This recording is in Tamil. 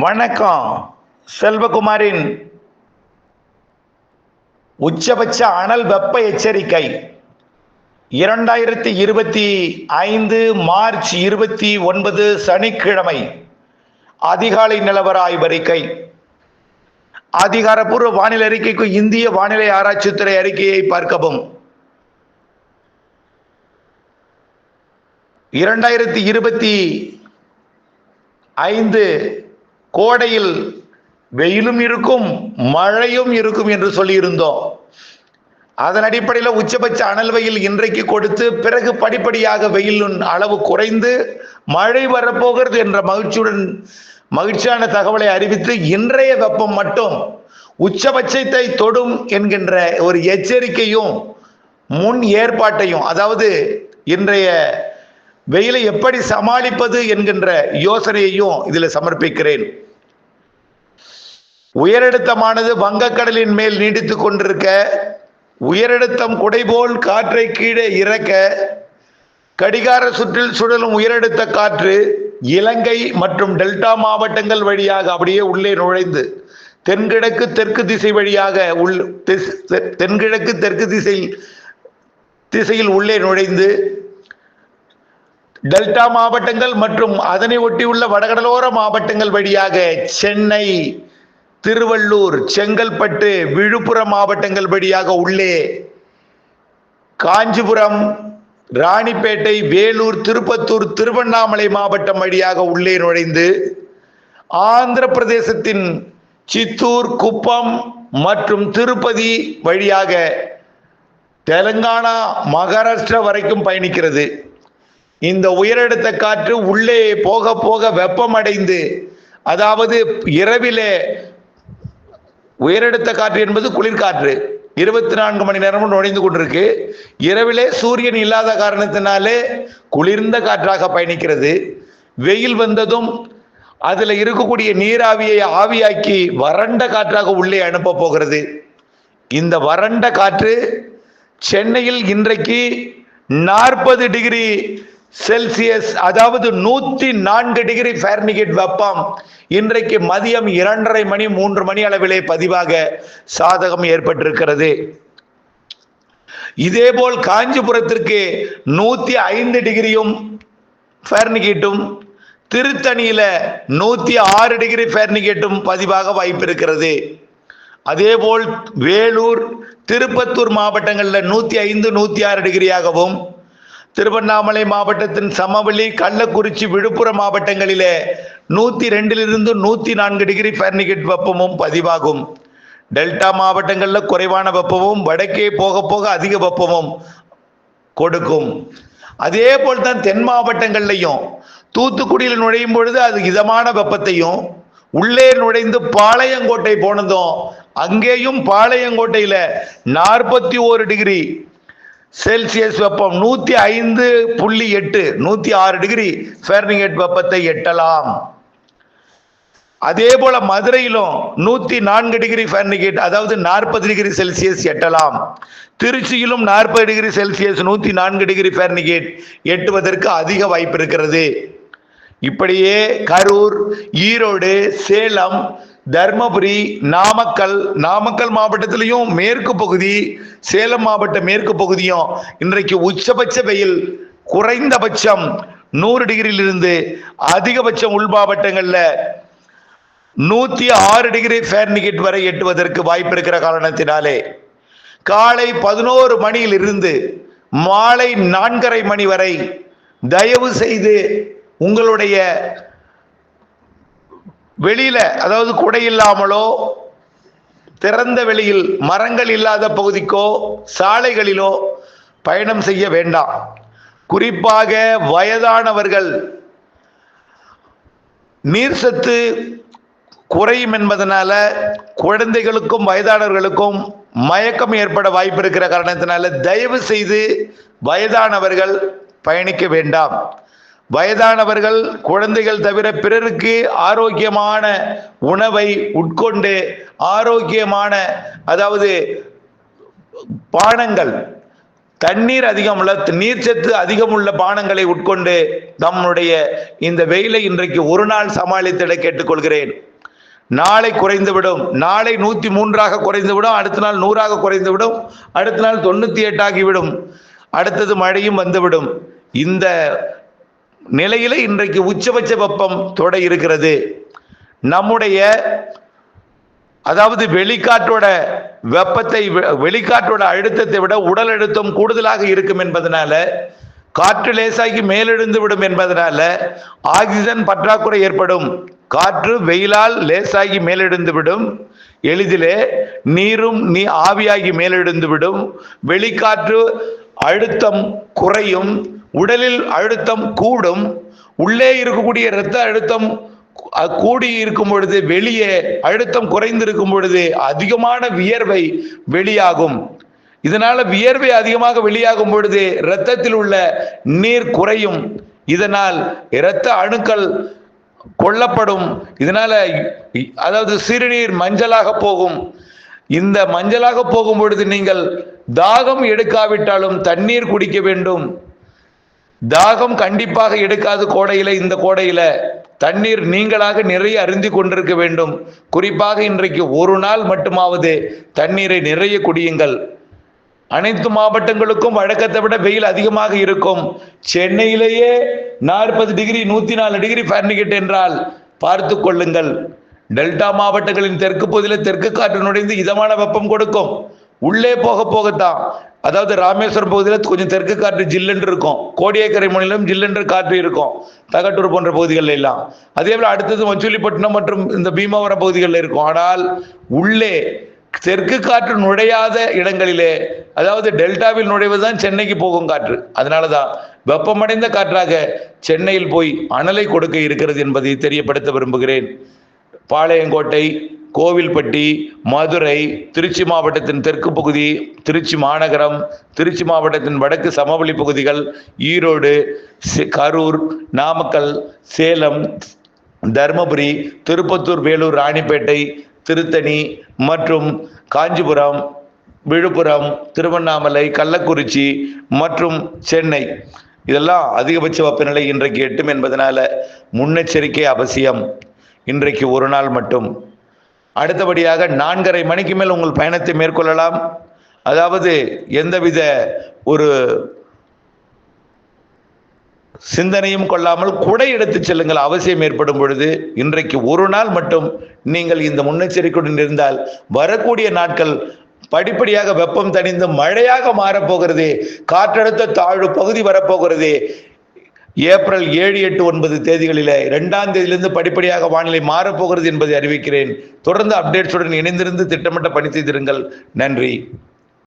வணக்கம். செல்வகுமாரின் உச்சபட்ச அனல் வெப்ப எச்சரிக்கை. இரண்டாயிரத்தி இருபத்தி ஐந்து மார்ச் இருபத்தி ஒன்பது சனிக்கிழமை அதிகாலை நிலவர ஆய்வறிக்கை அதிகாரப்பூர்வ வானிலை அறிக்கைக்கு இந்திய வானிலை ஆராய்ச்சித்துறை அறிக்கையை பார்க்கவும். இரண்டாயிரத்தி இருபத்தி ஐந்து கோடையில் வெயிலும் இருக்கும் மழையும் இருக்கும் என்று சொல்லியிருந்தோம். அதன் அடிப்படையில் உச்சபட்ச அனல் வெயில் இன்றைக்கு கொடுத்து பிறகு படிப்படியாக வெயிலின் அளவு குறைந்து மழை வரப்போகிறது என்ற மகிழ்ச்சியுடன் மகிழ்ச்சியான தகவலை அறிவித்து இன்றைய வெப்பம் மட்டும் உச்சபட்சத்தை தொடும் என்கின்ற ஒரு எச்சரிக்கையும் முன் ஏற்பாட்டையும் அதாவது இன்றைய வெயிலை எப்படி சமாளிப்பது என்கின்ற யோசனையையும் இதில் சமர்ப்பிக்கிறேன். உயரழுத்தமானது வங்கக்கடலின் மேல் நீடித்து கொண்டிருக்க உயரழுத்தம் குடைபோல் காற்றை கீழே இறக்க கடிகார சுற்றில் சுழலும் உயரழுத்த காற்று இலங்கை மற்றும் டெல்டா மாவட்டங்கள் வழியாக அப்படியே உள்ளே நுழைந்து தென்கிழக்கு தெற்கு திசை வழியாக உள் தெ- தென்கிழக்கு தெற்கு திசையில் திசையில் உள்ளே நுழைந்து டெல்டா மாவட்டங்கள் மற்றும் அதனை ஒட்டியுள்ள வடகடலோர மாவட்டங்கள் வழியாக சென்னை திருவள்ளூர் செங்கல்பட்டு விழுப்புரம் மாவட்டங்கள் வழியாக உள்ளே காஞ்சிபுரம் ராணிப்பேட்டை வேலூர் திருப்பத்தூர் திருவண்ணாமலை மாவட்டம் வழியாக உள்ளே நுழைந்து ஆந்திர பிரதேசத்தின் சித்தூர் குப்பம் மற்றும் திருப்பதி வழியாக தெலுங்கானா மகாராஷ்டிரா வரைக்கும் பயணிக்கிறது. இந்த உயரழுத்த காற்று உள்ளே போக போக வெப்பமடைந்து அதாவது இரவிலே உயரழுத்த காற்று என்பது குளிர்காற்று. இருபத்தி நான்கு மணி நேரமும் நுழைந்து கொண்டிருக்கு. இரவிலே சூரியன் இல்லாத காரணத்தினாலே குளிர்ந்த காற்றாக பயணிக்கிறது. வெயில் வந்ததும் அதில் இருக்கக்கூடிய நீராவியை ஆவியாக்கி வறண்ட காற்றாக உள்ளே அனுப்ப போகிறது. இந்த வறண்ட காற்று சென்னையில் இன்றைக்கு நாற்பது டிகிரி செல்சியஸ் அதாவது நூத்தி நான்கு டிகிரி ஃபேர்னிகேட் வெப்பம். இன்றைக்கு மதியம் இரண்டரை மணி மூன்று மணி அளவிலே பதிவாக சாதகம் ஏற்பட்டிருக்கிறது. இதேபோல் காஞ்சிபுரத்திற்கு நூத்தி ஐந்து டிகிரியும் ஃபேர்னிகேட்டும் திருத்தணியில நூத்தி ஆறு டிகிரி ஃபேர்னிகேட்டும் பதிவாக வாய்ப்பு இருக்கிறது அதேபோல் வேலூர் திருப்பத்தூர் மாவட்டங்களில் நூத்தி ஐந்து நூத்தி ஆறு டிகிரியாகவும் திருவண்ணாமலை மாவட்டத்தின் சமவெளி கள்ளக்குறிச்சி விழுப்புரம் மாவட்டங்களிலே நூத்தி ரெண்டிலிருந்து நூத்தி நான்கு டிகிரி ஃபேர்னிகேட் வெப்பமும் பதிவாகும். டெல்டா மாவட்டங்களில் குறைவான வெப்பமும் வடக்கே போக போக அதிக வெப்பமும் கொடுக்கும். அதே போல் தான் தென் மாவட்டங்கள்லையும். தூத்துக்குடியில் நுழையும் பொழுது அது இதமான வெப்பத்தையும் உள்ளே நுழைந்து பாளையங்கோட்டை போனதும் அங்கேயும் பாளையங்கோட்டையில நாற்பத்தி ஓரு டிகிரி செல்சியஸ் வெப்பம் நூத்தி ஐந்து புள்ளி எட்டு நூத்தி ஆறு டிகிரி ஃபேர்னிகேட் வெப்பத்தை எட்டலாம். அதே போல மதுரையிலும் நூத்தி நான்கு டிகிரி ஃபேர்னிகேட் அதாவது நாற்பது டிகிரி செல்சியஸ் எட்டலாம். திருச்சியிலும் நாற்பது டிகிரி செல்சியஸ் நூத்தி நான்கு டிகிரி ஃபேர்னிகேட் எட்டுவதற்கு அதிக வாய்ப்பு இருக்கிறது. இப்படியே கரூர் ஈரோடு சேலம் தர்மபுரி நாமக்கல் நாமக்கல் மாவட்டத்திலையும் மேற்கு பகுதி சேலம் மாவட்ட மேற்கு பகுதியும் இன்றைக்கு உச்சபட்ச வெயில் குறைந்தபட்சம் நூறு டிகிரியிலிருந்து அதிகபட்சம் உள் மாவட்டங்களில் நூத்தி ஆறு டிகிரி ஃபேர்னிகேட் வரை எட்டுவதற்கு வாய்ப்பு இருக்கிற காரணத்தினாலே காலை பதினோரு மணியில் இருந்து மாலை நான்கரை மணி வரை தயவு செய்து உங்களுடைய வெளியில அதாவது குடை இல்லாமலோ திறந்த வெளியில் மரங்கள் இல்லாத பகுதிக்கோ சாலைகளிலோ பயணம் செய்ய வேண்டாம். குறிப்பாக வயதானவர்கள். நீர் சத்து குறையும் என்பதனால குழந்தைகளுக்கும் வயதானவர்களுக்கும் மயக்கம் ஏற்பட வாய்ப்பு இருக்கிற காரணத்தினால தயவு செய்து வயதானவர்கள் பயணிக்க வேண்டாம். வயதானவர்கள் குழந்தைகள் தவிர பிறருக்கு ஆரோக்கியமான உணவை உட்கொண்டு ஆரோக்கியமான அதாவது பானங்கள் தண்ணீர் அதிகமுள்ள நீர்ச்சத்து அதிகம் உள்ள பானங்களை உட்கொண்டு நம்முடைய இந்த வெயிலை இன்றைக்கு ஒரு நாள் சமாளித்திட கேட்டுக்கொள்கிறேன். நாளை குறைந்துவிடும். நாளை நூத்தி மூன்றாக குறைந்துவிடும். அடுத்த நாள் நூறாக குறைந்துவிடும். அடுத்த நாள் தொண்ணூத்தி எட்டாகிவிடும். அடுத்தது மழையும் வந்துவிடும். இந்த நிலையில இன்றைக்கு உச்சபட்ச வெப்பம் தொட இருக்கிறது. நம்முடைய அதாவது வெளிக்காற்றோட வெப்பத்தை வெளிக்காற்றோட அழுத்தத்தை விட உடல் அழுத்தம் கூடுதலாக இருக்கும் என்பதனால காற்று லேசாகி மேலெழுந்து விடும் என்பதனால ஆக்சிஜன் பற்றாக்குறை ஏற்படும். காற்று வெயிலால் லேசாகி மேலெழுந்து விடும். எளிதிலே நீரும் நீ ஆவியாகி மேலெழுந்து விடும். வெளிக்காற்று அழுத்தம் குறையும். உடலில் அழுத்தம் கூடும். உள்ளே இருக்கக்கூடிய இரத்த அழுத்தம் கூடி இருக்கும் பொழுது வெளியே அழுத்தம் குறைந்திருக்கும் பொழுது அதிகமான வியர்வை வெளியாகும். இதனால வியர்வை அதிகமாக வெளியாகும் பொழுது இரத்தத்தில் உள்ள நீர் குறையும். இதனால் இரத்த அணுக்கள் கொல்லப்படும். இதனால அதாவது சிறுநீர் மஞ்சளாக போகும். இந்த மஞ்சளாக போகும் பொழுது நீங்கள் தாகம் எடுக்காவிட்டாலும் தண்ணீர் குடிக்க வேண்டும். தாகம் கண்டிப்பாக எடுக்காது கோடையில இந்த கோடையில. தண்ணீர் நீங்களாக நிறைய அருந்தி கொண்டிருக்க வேண்டும். குறிப்பாக இன்றைக்கு ஒரு நாள் மட்டுமாவது தண்ணீரை நிறைய குடியுங்கள். அனைத்து மாவட்டங்களுக்கும் வழக்கத்தை விட வெயில் அதிகமாக இருக்கும். சென்னையிலேயே நாற்பது டிகிரி நூத்தி நாலு டிகிரி ஃபேர்னிகேட் என்றால் பார்த்து கொள்ளுங்கள். டெல்டா மாவட்டங்களின் தெற்கு பகுதியில் தெற்கு காற்று நுழைந்து இதமான வெப்பம் கொடுக்கும். உள்ளே போக போகத்தான். அதாவது ராமேஸ்வரம் பகுதியில் கொஞ்சம் தெற்கு காற்று ஜில்லென்று இருக்கும். கோடியக்கரை மாநிலம் ஜில்லென்று காற்று இருக்கும். தகட்டூர் போன்ற பகுதிகளில் எல்லாம். அதே போல அடுத்தது மச்சுலிப்பட்டினம் மற்றும் இந்த பீமாவரம் பகுதிகளில் இருக்கும். ஆனால் உள்ளே தெற்கு காற்று நுழையாத இடங்களிலே அதாவது டெல்டாவில் நுழைவதுதான் சென்னைக்கு போகும் காற்று. அதனாலதான் வெப்பமடைந்த காற்றாக சென்னையில் போய் அனலை கொடுக்க இருக்கிறது என்பதை தெரியப்படுத்த விரும்புகிறேன். பாளையங்கோட்டை கோவில்பட்டி மதுரை திருச்சி மாவட்டத்தின் தெற்கு பகுதி திருச்சி மாநகரம் திருச்சி மாவட்டத்தின் வடக்கு சமவெளி பகுதிகள் ஈரோடு கரூர் நாமக்கல் சேலம் தருமபுரி திருப்பத்தூர் வேலூர் ராணிப்பேட்டை திருத்தணி மற்றும் காஞ்சிபுரம் விழுப்புரம் திருவண்ணாமலை கள்ளக்குறிச்சி மற்றும் சென்னை. இதெல்லாம் அதிகபட்ச வெப்பநிலை இன்றைக்கு எட்டும் என்பதனால முன்னெச்சரிக்கை அவசியம் இன்றைக்கு ஒரு நாள் மட்டும். அடுத்தபடியாக நான்கரை மணிக்கு மேல் உங்கள் பயணத்தை மேற்கொள்ளலாம். அதாவது எந்தவித ஒரு சிந்தனையும் கொள்ளாமல் குடை எடுத்துச் செல்லுங்கள். அவசியம் ஏற்படும் பொழுது இன்றைக்கு ஒரு நாள் மட்டும் நீங்கள் இந்த முன்னெச்சரிக்கையுடன் இருந்தால் வரக்கூடிய நாட்கள் படிப்படியாக வெப்பம் தணிந்து மழையாக மாறப்போகிறது காற்றழுத்த தாழ்வு பகுதி வரப்போகிறது. ஏப்ரல் ஏழு எட்டு ஒன்பது தேதிகளில் இரண்டாம் தேதியிலிருந்து படிப்படியாக வானிலை மாறப்போகிறது என்பதை அறிவிக்கிறேன். தொடர்ந்து அப்டேட்ஸுடன் இணைந்திருந்து திட்டமிட்ட பணி செய்திருங்கள். நன்றி.